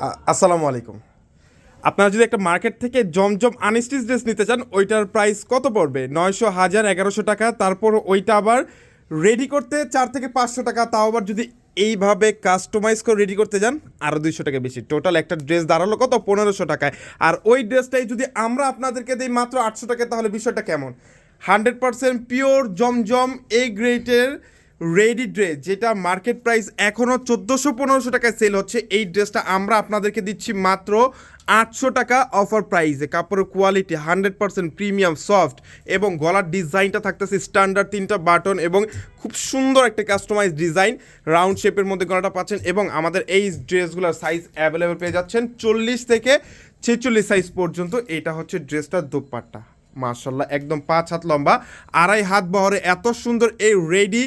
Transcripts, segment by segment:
আসসালামু আলাইকুম। আপনারা যদি একটা মার্কেট থেকে জমজম আনস্টিচ ড্রেস নিতে চান, ওইটার প্রাইস কত পড়বে? নয়শো, হাজার, এগারোশো টাকা, তারপর ওইটা আবার রেডি করতে চার থেকে পাঁচশো টাকা, তাও আবার যদি এইভাবে কাস্টমাইজ করে রেডি করতে যান আরও দুইশো টাকা বেশি। টোটাল একটা ড্রেস দাঁড়াল কত? পনেরোশো টাকায় আর ওই ড্রেসটাই যদি আমরা আপনাদেরকে দিই মাত্র আটশো টাকায় তাহলে বিষয়টা কেমন? হান্ড্রেড পার্সেন্ট পিওর জমজম এই গ্রেটের রেডি ড্রেস যেটা মার্কেট প্রাইস এখনও চোদ্দোশো পনেরোশো টাকায় সেল হচ্ছে। এই ড্রেসটা আমরা আপনাদেরকে দিচ্ছি মাত্র আটশো টাকা অফার প্রাইসে কাপড়ের quality hundred percent premium soft এবং গলার ডিজাইনটা থাকতেছে স্ট্যান্ডার্ড তিনটা বাটন এবং খুব সুন্দর একটা কাস্টমাইজ ডিজাইন রাউন্ড শেপের মধ্যে গলাটা পাচ্ছেন এবং আমাদের এই ড্রেসগুলোর সাইজ অ্যাভেলেবেল পেয়ে যাচ্ছেন চল্লিশ থেকে ছেচল্লিশ সাইজ পর্যন্ত। এটা হচ্ছে ড্রেসটার দোপাট্টা। মার্শাল্লাহ একদম পাঁচ হাত লম্বা। আড়াই হাত বহরে এত সুন্দর এই রেডি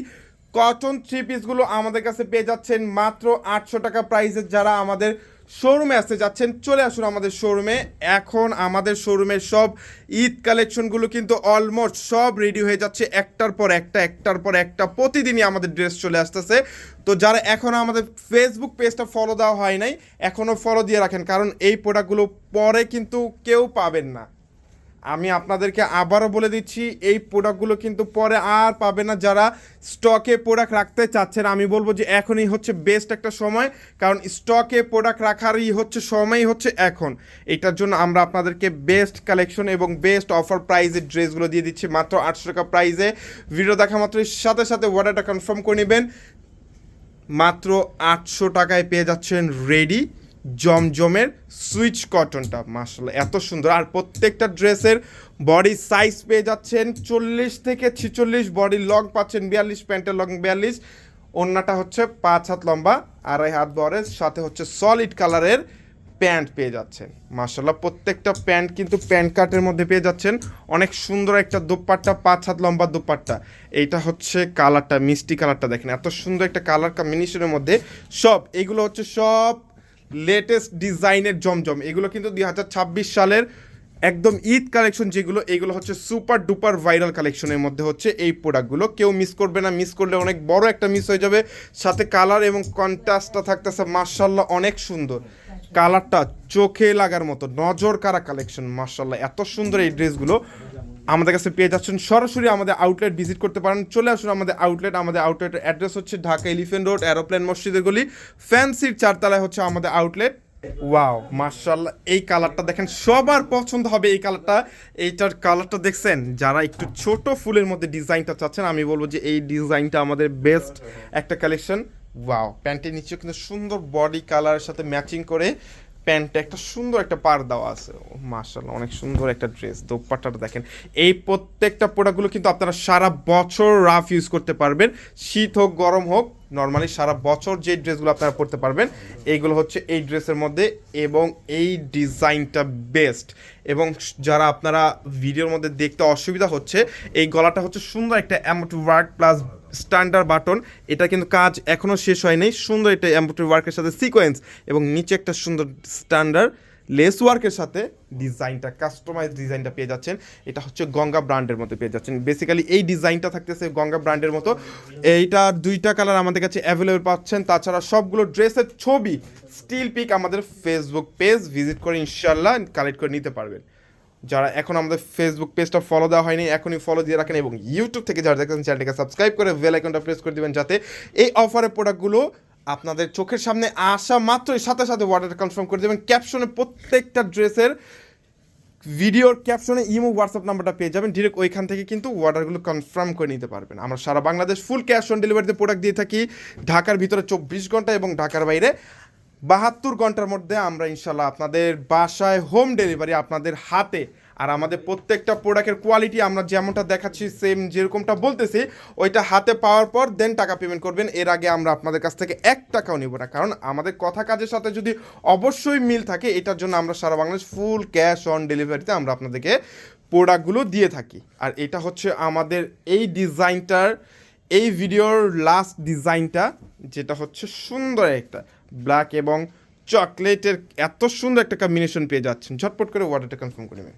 কটন থ্রি পিসগুলো আমাদের কাছে পেয়ে যাচ্ছেন মাত্র আটশো টাকা প্রাইসে যারা আমাদের শোরুমে আসতে যাচ্ছেন, চলে আসুন আমাদের শোরুমে এখন আমাদের শোরুমের সব ঈদ কালেকশনগুলো কিন্তু অলমোস্ট সব রেডি হয়ে যাচ্ছে একটার পর একটা, একটার পর একটা, প্রতিদিনই আমাদের ড্রেস চলে আসতেছে। তো যারা এখনও আমাদের ফেসবুক পেজটা ফলো দেওয়া হয় নাই এখনও ফলো দিয়ে রাখেন, কারণ এই প্রোডাক্টগুলো পরে কিন্তু কেউ পাবেন না। আমি আপনাদেরকে আবারও বলে দিচ্ছি, এই প্রোডাক্টগুলো কিন্তু পরে আর পাবে না যারা স্টকে প্রোডাক্ট রাখতে চাচ্ছেন। আমি বলব যে এখনই হচ্ছে বেস্ট একটা সময়, কারণ স্টকে প্রোডাক্ট রাখারই হচ্ছে সময়ই হচ্ছে এখন। এটার জন্য আমরা আপনাদেরকে বেস্ট কালেকশন এবং বেস্ট অফার প্রাইজের ড্রেসগুলো দিয়ে দিচ্ছি মাত্র আটশো টাকা প্রাইজে। ভিডিও দেখা মাত্র সাথে সাথে অর্ডারটা কনফার্ম করে নেবেন। মাত্র আটশো টাকায় পেয়ে যাচ্ছেন রেডি জমজমের সুইচ কটনটা মাসাল্লাহ এত সুন্দর। আর প্রত্যেকটা ড্রেসের বডি সাইজ পেয়ে যাচ্ছেন চল্লিশ থেকে ছিচল্লিশ, বডি লং পাচ্ছেন বিয়াল্লিশ, প্যান্টের লং বিয়াল্লিশ। অন্যটা হচ্ছে পাঁচ হাত লম্বা, আড়াই হাত বরের, সাথে হচ্ছে সলিড কালারের প্যান্ট পেয়ে যাচ্ছেন। মাসাল্লাহ প্রত্যেকটা প্যান্ট কিন্তু প্যান্ট কাটের মধ্যে পেয়ে যাচ্ছেন। অনেক সুন্দর একটা দোপাট্টা, পাঁচ হাত লম্বা দোপাট্টা। এইটা হচ্ছে কালারটা, মিষ্টি কালারটা দেখেন। এত সুন্দর একটা কালার কম্বিনেশনের মধ্যে সব, এগুলো হচ্ছে সব লেটেস্ট ডিজাইনের জমজম। এগুলো কিন্তু দুই হাজার ছাব্বিশ সালের একদম ঈদ কালেকশন যেগুলো, এগুলো হচ্ছে সুপার ডুপার ভাইরাল কালেকশনের মধ্যে হচ্ছে এই প্রোডাক্টগুলো কেউ মিস করবে না মিস করলে অনেক বড় একটা মিস হয়ে যাবে। সাথে কালার এবং কন্ট্রাস্টটা থাকতেছে মার্শাল্লাহ অনেক সুন্দর। কালারটা চোখে লাগার মতো নজর কারা কালেকশন মার্শাল্লাহ এত সুন্দর এই ড্রেসগুলো। আমাদের কাছে পেয়ে যাচ্ছেন, সরাসরি আমাদের আউটলেট ভিজিট করতে পারেন। চলে আসুন আমাদের আউটলেট আমাদের আউটলেটের অ্যাড্রেস হচ্ছে ঢাকা এলিফেন্ট রোড অ্যারোপ্লেন মসজিদের গলি ফ্যান্সির চারতলায় হচ্ছে আমাদের আউটলেট ওয়াও মার্শাল্লাহ এই কালারটা দেখেন, সবার পছন্দ হবে এই কালারটা এইটার কালারটা দেখছেন, যারা একটু ছোট ফুলের মধ্যে ডিজাইনটা চাচ্ছেন, আমি বলব যে এই ডিজাইনটা আমাদের বেস্ট একটা কালেকশন ওয়াও প্যান্টের নিচেও কিন্তু সুন্দর বডি কালারের সাথে ম্যাচিং করে প্যান্টে একটা সুন্দর একটা পার দেওয়া আছে। মার্শাল্লাহ অনেক সুন্দর একটা ড্রেস দোপাট্টাটা দেখেন। এই প্রত্যেকটা প্রোডাক্টগুলো কিন্তু আপনারা সারা বছর রাফ ইউজ করতে পারবেন। শীত হোক, গরম হোক নর্মালি সারা বছর যে ড্রেসগুলো আপনারা পরতে পারবেন, এইগুলো হচ্ছে এই ড্রেসের মধ্যে এবং এই ডিজাইনটা বেস্ট। এবং যারা আপনারা ভিডিওর মধ্যে দেখতে অসুবিধা হচ্ছে, এই গলাটা হচ্ছে সুন্দর একটা অ্যামোট ওয়ার্ক প্লাস স্ট্যান্ডার্ড বাটন এটা কিন্তু কাজ এখনও শেষ হয়নি। সুন্দর এটা এমব্রয়ডারি ওয়ার্কের সাথে সিকোয়েন্স এবং নিচে একটা সুন্দর স্ট্যান্ডার্ড লেস ওয়ার্কের সাথে ডিজাইনটা কাস্টমাইজ ডিজাইনটা পেয়ে যাচ্ছেন। এটা হচ্ছে গঙ্গা ব্র্যান্ডের মতো পেয়ে যাচ্ছেন। বেসিক্যালি এই ডিজাইনটা থাকতেছে গঙ্গা ব্র্যান্ডের মতো। এইটা দুইটা কালার আমাদের কাছে অ্যাভেলেবেল পাচ্ছেন। তাছাড়া সবগুলো ড্রেসের ছবি স্টিল পিক আমাদের ফেসবুক পেজ ভিজিট করে ইনশাল্লাহ কালেক্ট করে নিতে পারবেন। যারা এখন আমাদের ফেসবুক পেজটা ফলো দেওয়া হয়নি, এখনই ফলো দিয়ে রাখেন এবং ইউটিউব থেকে যারা দেখছেন চ্যানেলটাকে সাবস্ক্রাইব করে বেল আইকনটা প্রেস করে দেবেন যাতে এই অফারের প্রোডাক্টগুলো আপনাদের চোখের সামনে আসা মাত্রই সাথে সাথে অর্ডারটা কনফার্ম করে দেবেন। ক্যাপশনে প্রত্যেকটা ড্রেসের ভিডিওর ক্যাপশনে ইমো হোয়াটসঅ্যাপ নাম্বারটা পেয়ে যাবেন। ডিরেক্ট ওইখান থেকে কিন্তু অর্ডারগুলো কনফার্ম করে নিতে পারবেন। আমরা সারা বাংলাদেশ ফুল ক্যাশ অন ডেলিভারিতে প্রোডাক্ট দিয়ে থাকি। ঢাকার ভিতরে চব্বিশ ঘণ্টা এবং ঢাকার বাইরে বাহাত্তর ঘণ্টার মধ্যে আমরা ইনশাল্লাহ আপনাদের বাসায় হোম ডেলিভারি আপনাদের হাতে আর আমাদের প্রত্যেকটা প্রোডাক্টের কোয়ালিটি আমরা যেমনটা দেখাচ্ছি সেম যেরকমটা বলতেছি, ওইটা হাতে পাওয়ার পর দেন টাকা পেমেন্ট করবেন। এর আগে আমরা আপনাদের কাছ থেকে এক টাকাও নিব না। কারণ আমাদের কথা কাজের সাথে যদি অবশ্যই মিল থাকে, এটার জন্য আমরা সারা বাংলাদেশ ফুল ক্যাশ অন ডেলিভারিতে আমরা আপনাদেরকে প্রোডাক্টগুলো দিয়ে থাকি। আর এটা হচ্ছে আমাদের এই ডিজাইনটার এই ভিডিওর লাস্ট ডিজাইনটা যেটা হচ্ছে সুন্দর একটা ব্ল্যাক এবং চকলেটের এত সুন্দর একটা কম্বিনেশন পেয়ে যাচ্ছেন। ঝটপট করে অর্ডারটা কনফার্ম করে নেবেন।